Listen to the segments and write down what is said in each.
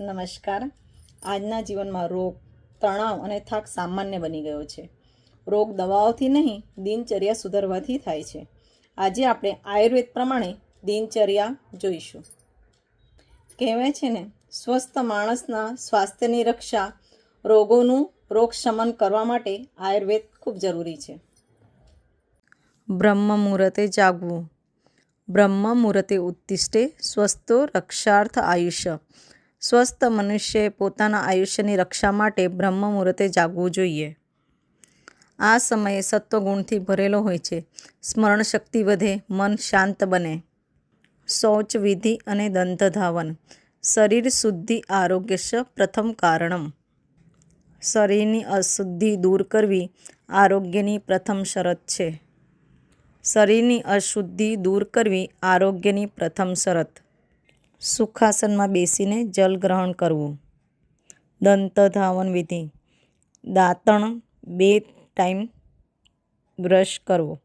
નમસ્કાર. આજના જીવનમાં રોગ, તણાવ અને થાક સામાન્ય બની ગયો છે. રોગ દવાઓથી નહીં, દિનચર્યા સુધારવાથી થાય છે. આજે આપણે આયુર્વેદ પ્રમાણે દિનચર્યા જોઈશું. કહેવાય છે ને, સ્વસ્થ માણસના સ્વાસ્થ્યની રક્ષા રોગોનું રોગ શમન કરવા માટે આયુર્વેદ ખૂબ જરૂરી છે. બ્રહ્મ મુહૂર્તે જાગવું. બ્રહ્મ મુહૂર્તે ઉત્તિષ્ઠે સ્વસ્થો રક્ષાર્થ આયુષ્ય. સ્વસ્થ મનુષ્યએ પોતાના આયુષ્યની રક્ષા માટે બ્રહ્મ મુહૂર્તે જાગવું જોઈએ. આ સમયે સત્વગુણથી ભરેલો હોય છે. સ્મરણ શક્તિ વધે, મન શાંત બને. શૌચ, વિધિ અને દંતધાવન. શરીર શુદ્ધિ આરોગ્ય પ્રથમ કારણમ. શરીરની અશુદ્ધિ દૂર કરવી આરોગ્યની પ્રથમ શરત છે. શરીરની અશુદ્ધિ દૂર કરવી આરોગ્યની પ્રથમ શરત. સુખાસનમાં બેસીને જલ ગ્રહણ કરવું. દંતધાવન વિધિ. દાંતણ બે ટાઈમ બ્રશ કરવો.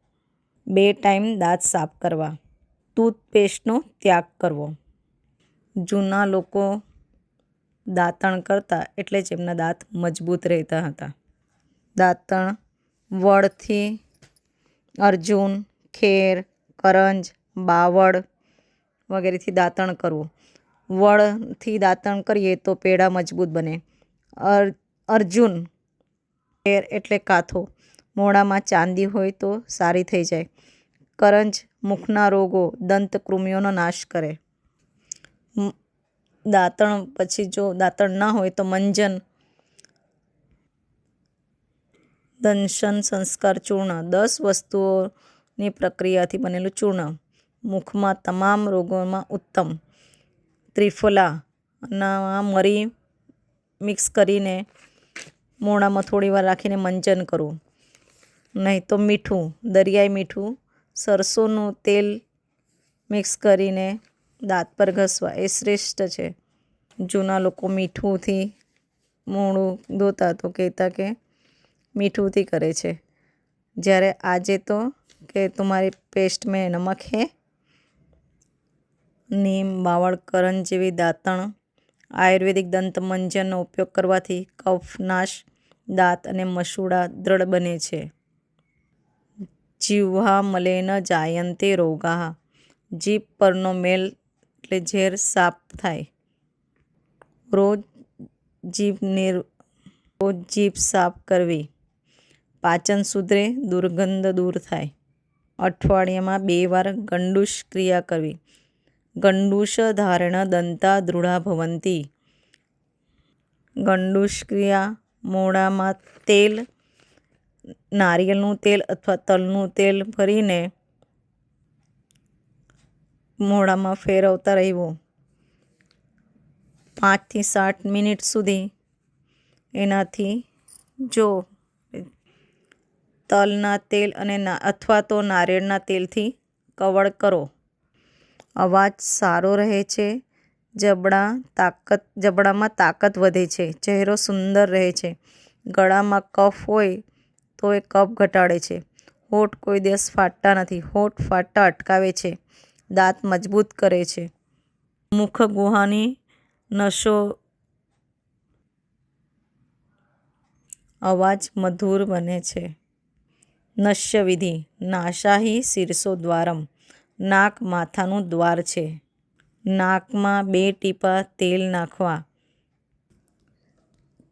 બે ટાઈમ દાંત સાફ કરવા. ટૂથપેસ્ટનો ત્યાગ કરવો. જૂના લોકો દાંતણ કરતા એટલે જ એમના દાંત મજબૂત રહેતા હતા. દાંતણ વડથી અર્જુન, ખેર, કરંજ, બાવળ વગેરેથી દાંતણ કરવું. વડથી દાંતણ કરીએ તો પેડા મજબૂત બને. અર, અર્જુન એટલે કાથો. મોઢામાં ચાંદી હોય તો સારી થઈ જાય. કરંજ મુખના રોગો દંત કૃમિઓનો નાશ કરે. દાંતણ પછી જો દાંતણ ના હોય તો મંજન, દંશન સંસ્કાર ચૂર્ણ દસ વસ્તુઓની પ્રક્રિયાથી બનેલું ચૂર્ણ. મુખમાં તમામ રોગોમાં ઉત્તમ. ત્રિફલા મરી મિક્સ કરીને મોડામાં થોડી વાર રાખીને મંજન કરવું નહીં તો મીઠું, દરિયાઈ મીઠું, સરસોનું તેલ મિક્સ કરીને દાંત પર ઘસવા. એ શ્રેષ્ઠ છે. જૂના લોકો મીઠુંથી મોડું ધોતા તો કહેતા કે મીઠુંથી કરે છે. જ્યારે આજે તો કે તમારી પેસ્ટ મેં નમક હે નીમ બાવળ કરન જેવી દાંતણ, આયુર્વેદિક દંત મંજનનો ઉપયોગ કરવાથી કફ, નાશ, દાંત અને મસૂડા દ્રઢ બને છે. જીવહા મલેન જાયંતે રોગા જીભ પરનો મેલ એટલે ઝેર સાફ થાય. રોજ જીભ નિર, રોજ જીભ સાફ કરવી. પાચન સુધરે દુર્ગંધ દૂર થાય. અઠવાડિયામાં બે વાર ગંડુશ ક્રિયા કરવી. ગંડુશ ધારણ દંતા દૃઢા ભવંતી ગંડુશ મોડામાં તેલ, નારિયેળનું તેલ અથવા તલનું તેલ ભરીને મોડામાં ફેરવતા રહેવું. પાંચથી સાત મિનિટ સુધી એનાથી જો તલના તેલ અને અથવા તો નારિયેળના તેલથી કવળ કરો. અવાજ સારો રહે છે, જબડા તાકત, જબડામાં તાકાત વધે છે, ચહેરો સુંદર રહે છે. ગળામાં કફ હોય તો એ કફ ઘટાડે છે. હોઠ કોઈ દિવસ ફાટતા નથી, હોઠ ફાટતા અટકાવે છે, દાંત મજબૂત કરે છે. મુખ ગુહાની નસો અવાજ મધુર બને છે. નશ્યવિધિ, નાશાહી શીર્ષો દ્વારમ. નાક માથાનું દ્વાર છે. નાકમાં બે ટીપા તેલ નાખવા.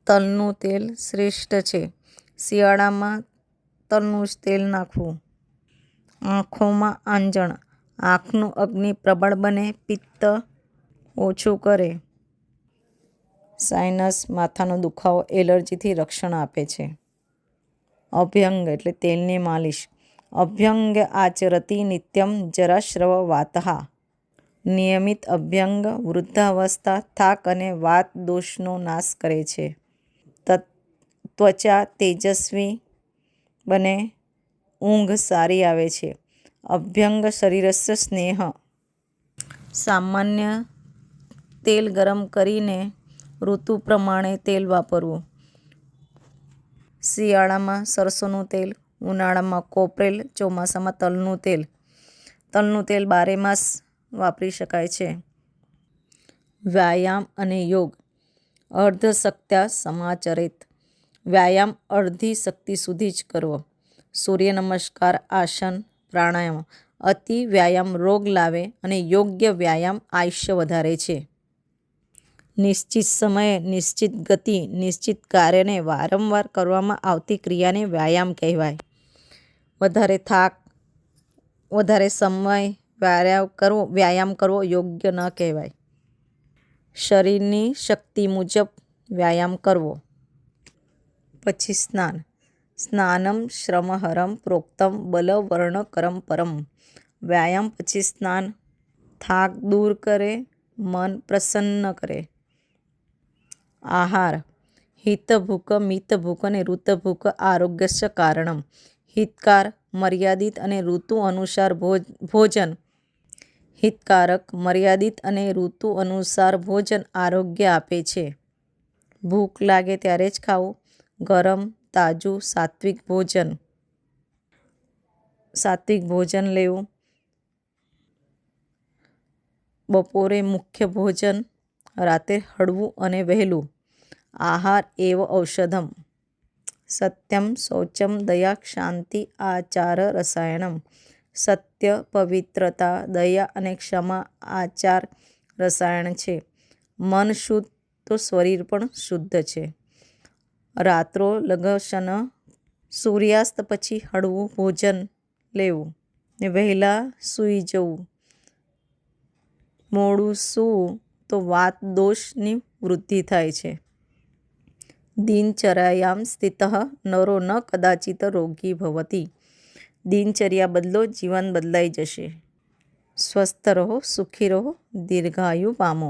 તલનું તેલ શ્રેષ્ઠ છે. શિયાળામાં તલનું જ તેલ નાખવું. આંખોમાં આંજણ. આંખનું અગ્નિ પ્રબળ બને, પિત્ત ઓછું કરે. સાઇનસ માથાનો દુખાવો એલર્જીથી રક્ષણ આપે છે. અભ્યંગ એટલે તેલની માલિશ. અભ્યંગ આચરતી નિત્યમ જરાશ્રવ વાતહા નિયમિત અભ્યંગ વૃદ્ધાવસ્થા થાક અને વાત દોષનો નાશ કરે છે. ત્વચા તેજસ્વી બને, ઊંઘ સારી આવે છે. અભ્યંગ શરીરસ્ય સ્નેહ. સામાન્ય તેલ ગરમ કરીને ઋતુ પ્રમાણે તેલ વાપરવું. શિયાળામાં સરસોનું તેલ ઉનાળામાં કોપરેલ, ચોમાસામાં તલનું તેલ. તલનું તેલ બારે માસ વાપરી શકાય છે. વ્યાયામ અને યોગ. અર્ધ શક્ત્યા સમાચરિત. વ્યાયામ અડધી શક્તિ સુધી જ કરવો. સૂર્ય નમસ્કાર, આસન, પ્રાણાયામ. અતિ વ્યાયામ રોગ લાવે અને યોગ્ય વ્યાયામ આયુષ્ય વધારે છે. નિશ્ચિત સમયે નિશ્ચિત ગતિ, નિશ્ચિત કાર્યને વારંવાર કરવામાં આવતી ક્રિયાને વ્યાયામ કહેવાય. વધારે થાક, વધારે સમય વ્યાયામ કરવો વ્યાયામ કરવો યોગ્ય ન કહેવાય. શરીરની શક્તિ મુજબ વ્યાયામ કરવો. પછી સ્નાન. સ્નાનમ શ્રમહરમ પ્રોક્તમ બલવર્ણ કરમ પરમ. વ્યાયામ પછી સ્નાન. થાક દૂર કરે, મન પ્રસન્ન કરે. આહાર. હિતભૂક, મિતભૂક અને ઋતભૂક આરોગ્યસ્ય કારણમ. હિતકાર, મર્યાદિત અને ઋતુ અનુસાર ભોજ, ભોજન. હિતકારક, મર્યાદિત અને ઋતુ અનુસાર ભોજન આરોગ્ય આપે છે. ભૂખ લાગે ત્યારે જ ખાવું ગરમ, તાજું, સાત્વિક ભોજન. સાત્વિક ભોજન લેવું. બપોરે મુખ્ય ભોજન, રાતે હળવું અને વહેલું. આહાર એવ ઔષધમ. સત્યમ શૌચમ દયા શાંતિ આચાર રસાયણમ સત્ય પવિત્રતા દયા અને ક્ષમા આચાર રસાયણ છે મન શુદ્ધ તો શરીર પણ શુદ્ધ છે રાત્રો લગશન સૂર્યાસ્ત પછી હળવું ભોજન લેવું ને વહેલા સૂઈ જવું મોડું સૂવું તો વાત દોષની વૃદ્ધિ થાય છે દિનચર્યાયામ સ્થિત નરો ન કદાચિત રોગી ભવતી દિનચર્યા બદલો જીવન બદલાઈ જશે સ્વસ્થ રહો સુખી રહો દીર્ઘાયુ પામો